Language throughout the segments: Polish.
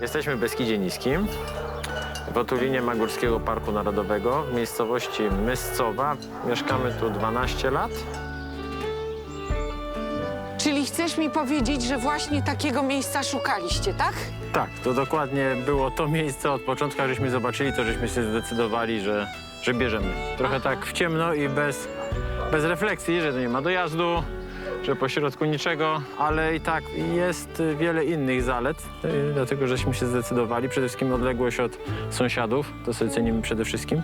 Jesteśmy w Beskidzie Niskim, w otulinie Magórskiego Parku Narodowego, w miejscowości Myscowa. Mieszkamy tu 12 lat. Czyli chcesz mi powiedzieć, że właśnie takiego miejsca szukaliście, tak? Tak, to dokładnie było to miejsce od początku, jak żeśmy zobaczyli, to żeśmy się zdecydowali, że, że bierzemy. Trochę tak w ciemno i bez, bez refleksji, że tu nie ma dojazdu, że po środku niczego, ale i tak jest wiele innych zalet, y, dlatego żeśmy się zdecydowali. Przede wszystkim odległość od sąsiadów, to sobie cenimy przede wszystkim,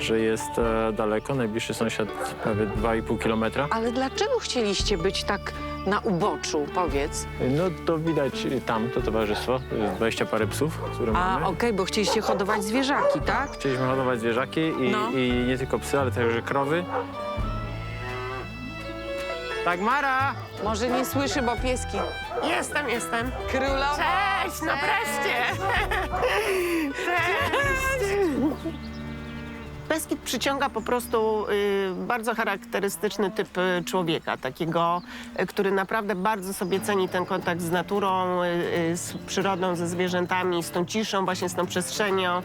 że jest e, daleko, najbliższy sąsiad prawie 2,5 kilometra. Ale dlaczego chcieliście być tak na uboczu, powiedz? No to widać tam to towarzystwo, to jest 20 parę psów, które A, mamy. okej, bo chcieliście hodować zwierzaki, tak? Chcieliśmy hodować zwierzaki i, No. i nie tylko psy, ale także krowy. Tak, Mara! Może nie słyszy, bo pieski. Jestem, jestem. Królowa! Cześć, no wreszcie. Cześć. Beskid przyciąga po prostu y, bardzo charakterystyczny typ y, człowieka, takiego, y, który naprawdę bardzo sobie ceni ten kontakt z naturą, y, y, z przyrodą, ze zwierzętami, z tą ciszą, właśnie z tą przestrzenią,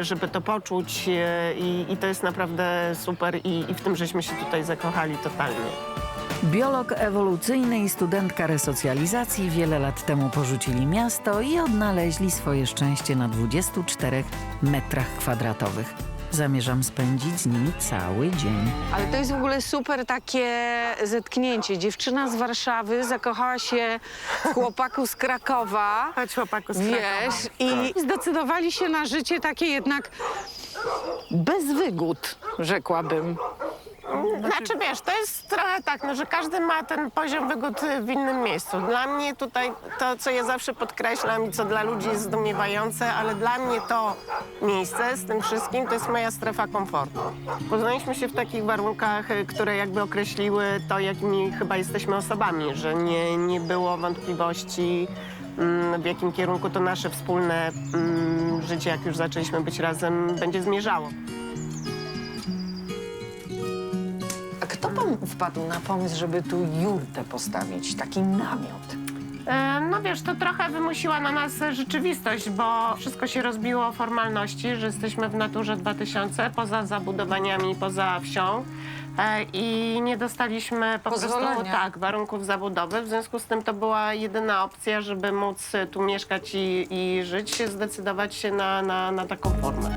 y, żeby to poczuć y, i, i to jest naprawdę super i, i w tym żeśmy się tutaj zakochali totalnie. Biolog ewolucyjny i studentka resocjalizacji wiele lat temu porzucili miasto i odnaleźli swoje szczęście na 24 metrach kwadratowych. Zamierzam spędzić z nimi cały dzień. Ale to jest w ogóle super takie zetknięcie. Dziewczyna z Warszawy zakochała się w chłopaku z Krakowa. Chodź chłopaku z Wiesz, i zdecydowali się na życie takie jednak bez wygód, rzekłabym. Znaczy wiesz, to jest trochę tak, no, że każdy ma ten poziom wygód w innym miejscu. Dla mnie tutaj to, co ja zawsze podkreślam i co dla ludzi jest zdumiewające, ale dla mnie to miejsce z tym wszystkim to jest moja strefa komfortu. Poznaliśmy się w takich warunkach, y, które jakby określiły to, jakimi chyba jesteśmy osobami, że nie, nie było wątpliwości mm, w jakim kierunku to nasze wspólne mm, życie, jak już zaczęliśmy być razem, będzie zmierzało. Kto wam wpadł na pomysł, żeby tu jurtę postawić, taki namiot? E, No wiesz, to trochę wymusiła na nas rzeczywistość, bo wszystko się rozbiło o formalności, że jesteśmy w Naturze 2000, poza zabudowaniami, poza wsią. e, I nie dostaliśmy po prostu Pozwolenia. tak, warunków zabudowy. W związku z tym to była jedyna opcja, żeby móc tu mieszkać i, i żyć, zdecydować się na, na, na taką formę.